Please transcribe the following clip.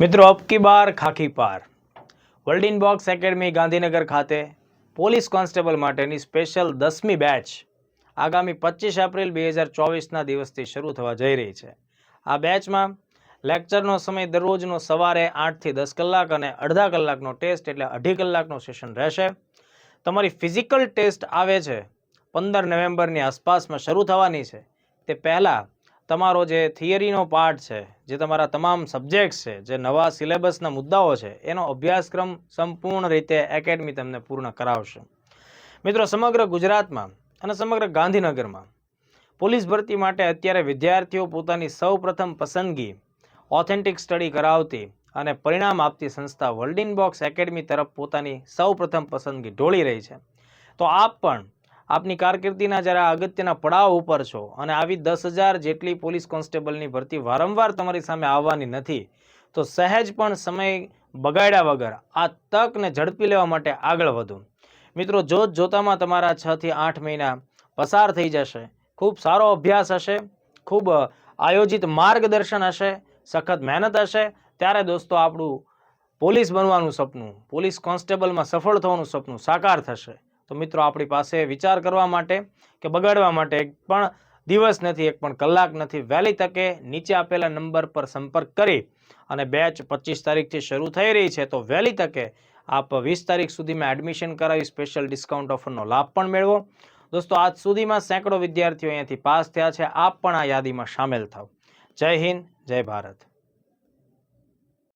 મિત્રો અબકી બાર ખાખી પાર. World in box academy Gandhinagar ખાતે પોલીસ કોન્સ્ટેબલ માટેની સ્પેશિયલ દસમી બેચ આગામી પચીસ એપ્રિલ બે હજાર ચોવીસના દિવસથી શરૂ થવા જઈ રહી છે. આ બેચમાં લેક્ચરનો સમય દરરોજનો સવારે આઠથી દસ કલાક અને અડધા કલાકનો ટેસ્ટ એટલે અઢી કલાકનો સેશન રહેશે. તમારી ફિઝિકલ ટેસ્ટ આવે છે. પંદર નવેમ્બરની આસપાસમાં શરૂ થવાની છે. તે પહેલાં તમારો જે થિયરીનો પાર્ટ છે, જે તમારા તમામ સબ્જેક્ટ્સ છે, જે નવા સિલેબસના મુદ્દાઓ છે, એનો અભ્યાસક્રમ સંપૂર્ણ રીતે એકેડમી તમને પૂર્ણ કરાવશે. મિત્રો, સમગ્ર ગુજરાતમાં અને સમગ્ર ગાંધીનગરમાં પોલીસ ભરતી માટે અત્યારે વિદ્યાર્થીઓ પોતાની સૌપ્રથમ પસંદગી ઓથેન્ટિક સ્ટડી કરાવતી અને પરિણામ આપતી સંસ્થા વર્લ્ડ બોક્સ એકેડમી તરફ પોતાની સૌપ્રથમ પસંદગી ઢોળી રહી છે. તો આપ પણ આપની કારકિર્દીના જ્યારે અગત્યના પડાવ ઉપર છો અને આવી દસ હજાર જેટલી પોલીસ કોન્સ્ટેબલની ભરતી વારંવાર તમારી સામે આવવાની નથી, તો સહેજ પણ સમય બગાડ્યા વગર આ તકને ઝડપી લેવા માટે આગળ વધો. મિત્રો, જોત જોતામાં તમારા છ થી આઠ મહિના પસાર થઈ જશે. ખૂબ સારો અભ્યાસ હશે, ખૂબ આયોજિત માર્ગદર્શન હશે, સખત મહેનત હશે. ત્યારે દોસ્તો, આપણું પોલીસ બનવાનું સપનું, પોલીસ કોન્સ્ટેબલમાં સફળ થવાનું સપનું સાકાર થશે. તો મિત્રો આપણી પાસે વિચાર કરવા માટે કે બગાડવા માટે એક પણ દિવસ નથી, એક પણ કલાક નથી. વહેલી તકે નીચે આપેલા નંબર પર સંપર્ક કરી અને બેચ પચીસ તારીખથી શરૂ થઈ રહી છે, તો વહેલી તકે આપ વીસ તારીખ સુધીમાં એડમિશન કરાવી સ્પેશિયલ ડિસ્કાઉન્ટ ઓફરનો લાભ પણ મેળવો. દોસ્તો, આજ સુધીમાં સેંકડો વિદ્યાર્થીઓ અહીંયાથી પાસ થયા છે. આપ પણ આ યાદીમાં સામેલ થાવ. જય હિન્દ, જય ભારત.